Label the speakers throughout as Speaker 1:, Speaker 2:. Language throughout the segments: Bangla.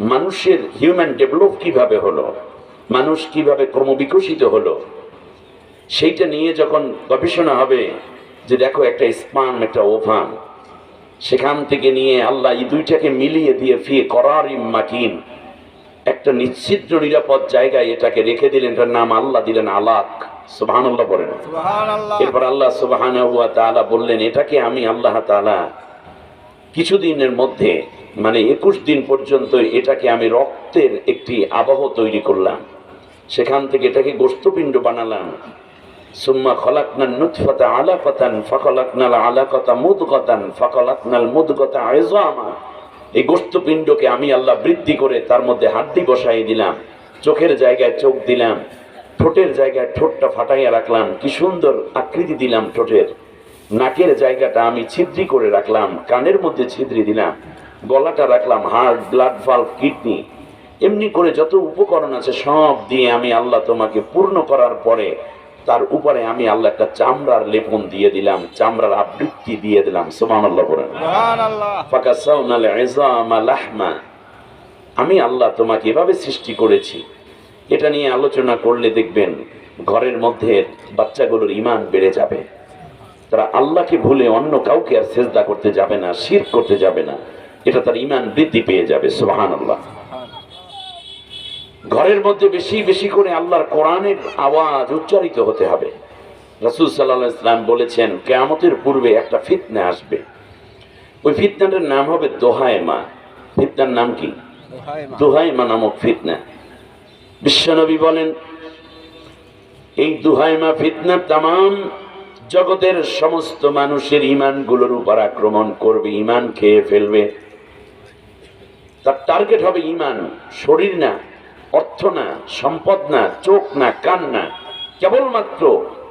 Speaker 1: মানুষের হিউম্যান ডেভেলপ কীভাবে হলো? মানুষ কীভাবে ক্রমবিকশিত হলো? সেইটা নিয়ে যখন গবেষণা হবে যে দেখো একটা স্পাম একটা ওভান সেখান থেকে নিয়ে আল্লাহ এই দুইটাকে মিলিয়ে দিয়ে ফিয়ে করার মাকিন একটা নিশ্চিদ্র নিরাপদ জায়গায় এটাকে রেখে দিলেন এটার নাম আল্লাহ দিলেন আলাক। সুবহানাল্লাহ বলেন। এরপর আল্লাহ তাআলা বললেন এটাকে আমি আল্লাহ তাআলা কিছুদিনের মধ্যে মানে একুশ দিন পর্যন্ত এটাকে আমি রক্তের একটি আবহ তৈরি করলাম। সেখান থেকে এটাকে গোস্তপিণ্ড বানালাম। সুম্মা খলাকনাল নুতফাতা আলাকাতান, ফাখলাকনাল আলাকাতা মুদগাতান, ফাখলাকনাল মুদগাতা ইযামা এই গোস্তপিণ্ডকে আমি আল্লাহ বৃদ্ধি করে তার মধ্যে হাড্ডি বসাই দিলাম, চোখের জায়গায় চোখ দিলাম, ঠোঁটের জায়গায় ঠোঁটটা ফাটাইয়া রাখলাম, কি সুন্দর আকৃতি দিলাম ঠোঁটের। নাকের জায়গাটা আমি ছিদ্রি করে রাখলাম, কানের মধ্যে ছিদ্রি দিলাম। গলাটা রাখলাম হার্ট ব্লাড ভাল্ভ কিডনি এমনি করে যত উপকরণ আছে সব দিয়ে আমি আল্লাহ তোমাকে পূর্ণ করার পরে তার উপরে আমি আল্লাহ একটা চামড়ার লেপন দিয়ে দিলাম চামড়ার আবৃত্তি দিয়ে দিলাম। সোমান আল্লাহ বলেন লাহমা। আমি আল্লাহ তোমাকে এভাবে সৃষ্টি করেছি। এটা নিয়ে আলোচনা করলে দেখবেন ঘরের মধ্যে বাচ্চাগুলোর ইমান বেড়ে যাবে। তারা আল্লাহকে ভুলে অন্য কাউকে আর সেজদা করতে যাবে না শির করতে যাবে না। এটা তার ইমান বৃদ্ধি পেয়ে যাবে সুবাহান আল্লাহ ঘরের মধ্যে বেশি বেশি করে আল্লাহর কোরআনের আওয়াজ উচ্চারিত হতে হবে। রাসূল আলাইহি ইসলাম বলেছেন কেয়ামতের পূর্বে একটা ফিতনা আসবে। ওই ফিতনাটার নাম হবে দোহায়মা ফিতনার নাম কি। দুহাইমা। নামক ফিতনা। বিশ্বনবী বলেন এই দুহাইমা ফিতনা তাম জগতের সমস্ত মানুষের ইমানগুলোর উপর আক্রমণ করবে ইমান খেয়ে ফেলবে। তার টার্গেট হবে ইমান শরীর না অর্থ না সম্পদ না চোখ না কান না কেবলমাত্র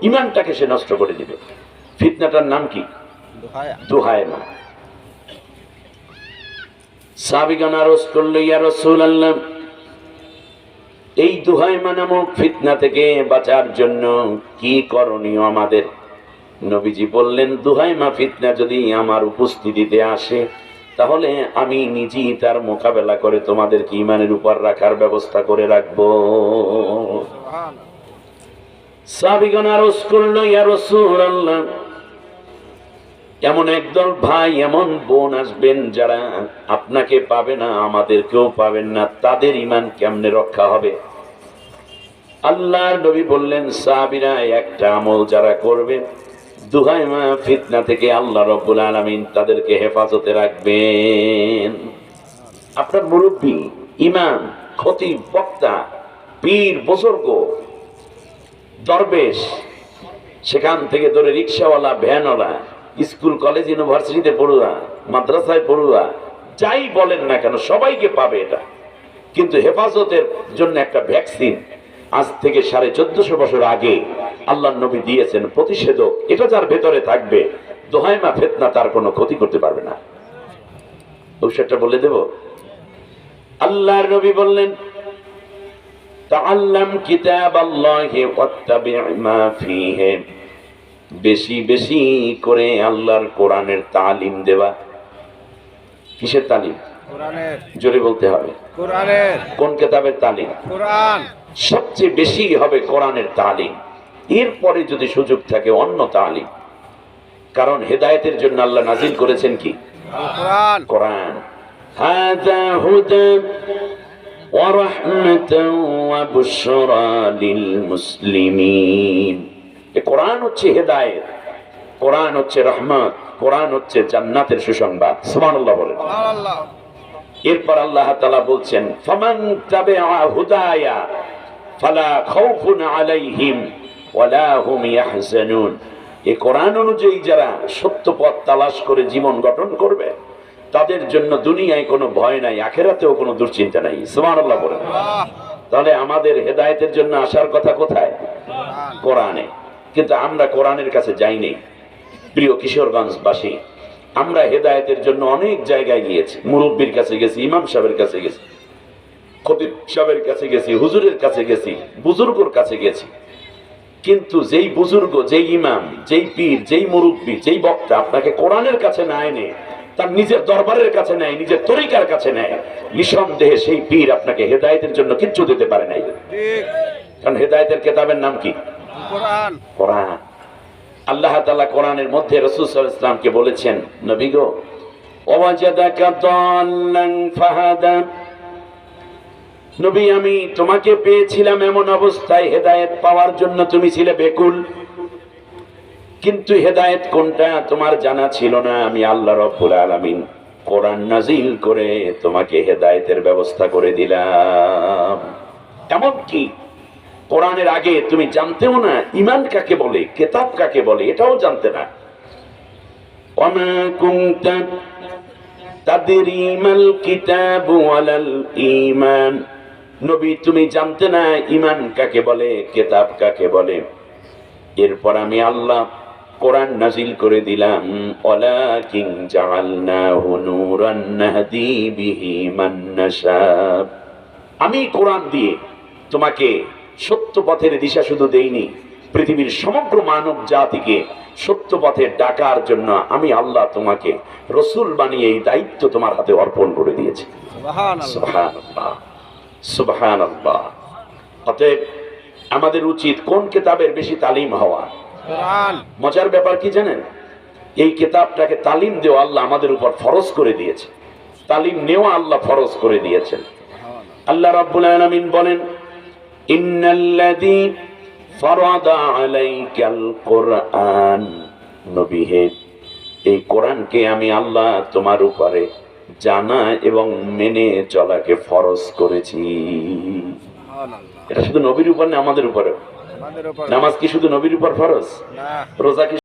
Speaker 1: ইমানটাকে সে নষ্ট করে দিবে। ফিতনাটার নাম কি? দুহায়মা সাবিগান আরজ করল ইয়া রসুল আল্লাহ এই দুহাইমা নামক ফিতনা থেকে বাঁচার জন্য কি করণীয় আমাদের? নবীজি বললেন দুহাইমা ফিতনা যদি আমার উপস্থিতিতে আসে তাহলে আমি নিজেই তার মোকাবেলা করে তোমাদেরকে ইমানের উপর রাখার ব্যবস্থা করে রাখব। এমন একদল ভাই, এমন বোন আসবেন যারা আপনাকে পাবে না, আমাদেরকেও পাবেন না, তাদের ইমান কেমনে রক্ষা হবে? আল্লাহর নবী বললেন সাবিরা একটা আমল যারা করবে দুহাইমা ফিতনা থেকে আল্লাহ রব্বুল আলামিন তাদেরকে হেফাজতে রাখবেন। আপনার মুরব্বী, ইমাম, খতিব, বক্তা, পীর, বুজুর্গ, দরবেশ, সেখান থেকে ধরে রিক্সাওয়ালা, ভ্যানওয়ালা, স্কুল, কলেজ, ইউনিভার্সিটিতে পড়ুয়া, মাদ্রাসায় পড়ুয়া, যাই বলেন না কেন, সবাইকে পাবে এটা। কিন্তু হেফাজতের জন্য একটা ভ্যাকসিন আজ থেকে সাড়ে চোদ্দশো বছর আগে আল্লাহ নবী দিয়েছেন প্রতিষেধক। এটা যার ভেতরে থাকবে দোহাইমা ফেতনা তার কোনো ক্ষতি করতে পারবে না। ঔষধটা বলে দেব। আল্লাহর নবী বললেন তাআল্লাম কিতাব আল্লাহি ওয়াত্তাবি' মা ফীহি। বেশি বেশি করে আল্লাহর কোরআনের তালিম দেওয়া। কিসের তালিম?
Speaker 2: কোরআনের।
Speaker 1: জোরে বলতে হবে।
Speaker 2: কোরআনের।
Speaker 1: কোন কেতাবের তালিম?
Speaker 2: কোরআন।
Speaker 1: সবচেয়ে বেশি হবে কোরআনের তালিম। এরপরে যদি সুযোগ থাকে অন্য তালিম কারণ হেদায়েতের জন্য আল্লাহ নাজিল করেছেন কি
Speaker 2: আল কোরআন
Speaker 1: কোরআন হাদা হুদা ورحمة وبشرى للمسلمين এ কোরআন হচ্ছে হেদায়েত কোরআন হচ্ছে রহমত কোরআন হচ্ছে জান্নাতের সুসংবাদ সুবহানাল্লাহ বলেন
Speaker 2: সুবহানাল্লাহ
Speaker 1: এরপর আল্লাহ তাআলা বলছেন ফামান তাবিআ হুদায়া ফালা খাউফুন আলাইহিম ওয়ালা হুম ইয়াহজানুন। এই কোরআন অনুযায়ী যারা সত্য পথ তালাশ করে জীবন গঠন করবে, তাদের জন্য দুনিয়ায় কোনো ভয় নাই, আখেরাতেও কোনো দুশ্চিন্তা নাই। সুবহানাল্লাহ বলেন। তাহলে আমাদের হেদায়েতের জন্য আসার কথা কোথায়?
Speaker 2: কোরআনে।
Speaker 1: কিন্তু আমরা কোরআনের কাছে যাইনি প্রিয় কিশোরগঞ্জবাসী, আমরা হেদায়েতের জন্য অনেক জায়গায় গিয়েছি। মুরব্বীর কাছে গেছি, ইমাম সাহেবের কাছে গেছি, খতিব সাহেবের কাছে গেছি, হুজুরের কাছে গেছি, বুজুর্গর কাছে গেছি। কিন্তু যেই বুজুর্গ যেই ইমাম যেই পীর যেই মুরব্বী যেই বক্তা আপনাকে কোরআনের কাছে না এনে তার নিজের দরবারের কাছে নেয় নিজের তরিকার কাছে নেয় নিঃসন্দেহে সেই পীর আপনাকে হেদায়েতের জন্য কিচ্ছু দিতে পারে নাই। কারণ হেদায়েতের কেতাবের নাম কি?
Speaker 2: কোরআন।
Speaker 1: কোরআন। আল্লাহ তাআলা কোরআনের মধ্যে রাসূল ইসলামকে বলেছেন নবী গো ওয়াজাদাকা দাল্লান ফাহাদা নবী, আমি তোমাকে পেয়েছিলাম এমন অবস্থায় হেদায়েত পাওয়ার জন্য তুমি ছিলে বেকুল। কিন্তু হেদায়েত কোনটা তোমার জানা ছিল না। আমি আল্লাহ রব্বুল আলামিন কোরআন নাজিল করে তোমাকে হেদায়েতের ব্যবস্থা করে দিলাম। এমন কি কোরআনের আগে তুমি জানতেও না ইমান কাকে বলে, কেতাব কাকে বলে, এটাও জানতে না। তাদরি মাল কিতাবু ঈমান। নবী তুমি জানতে না ইমান কাকে বলে কেতাব কাকে বলে? এরপর আমি আল্লাহ কোরআন নাজিল করে দিলাম ওয়ালাকিন জাআলনাহু নূরান নাহদি বিহি মান নাশা। আমি কোরআন দিয়ে তোমাকে সত্য পথের দিশা শুধু দেইনি পৃথিবীর সমগ্র মানব জাতিকে সত্য পথে ডাকার জন্য আমি আল্লাহ তোমাকে রসুল বানিয়ে এই দায়িত্ব তোমার হাতে অর্পণ করে দিয়েছি।
Speaker 2: সুবহানাল্লাহ।
Speaker 1: সুবহানাল্লাহ। সুবহানাল্লাহ অতএব আমাদের উচিত কোন কিতাবের বেশি তালিম হওয়া? মজার ব্যাপার কি জানেন? এই কিতাবটাকে তালিম দেওয়া আল্লাহ আমাদের উপর ফরজ করে দিয়েছে তালিম নেওয়া আল্লাহ ফরজ করে দিয়েছেন। আল্লাহ রাব্বুল আলামিন বলেন ইন্নাল্লাযী ফারাদা আলাইকাল কোরআন। নবী হে এই কোরআনকে আমি আল্লাহ তোমার উপরে জানা এবং মেনে চলাকে ফরজ করেছি। এটা শুধু নবীর উপর না আমাদের উপরে নামাজ কি শুধু নবীর উপর ফরজ? রোজা কি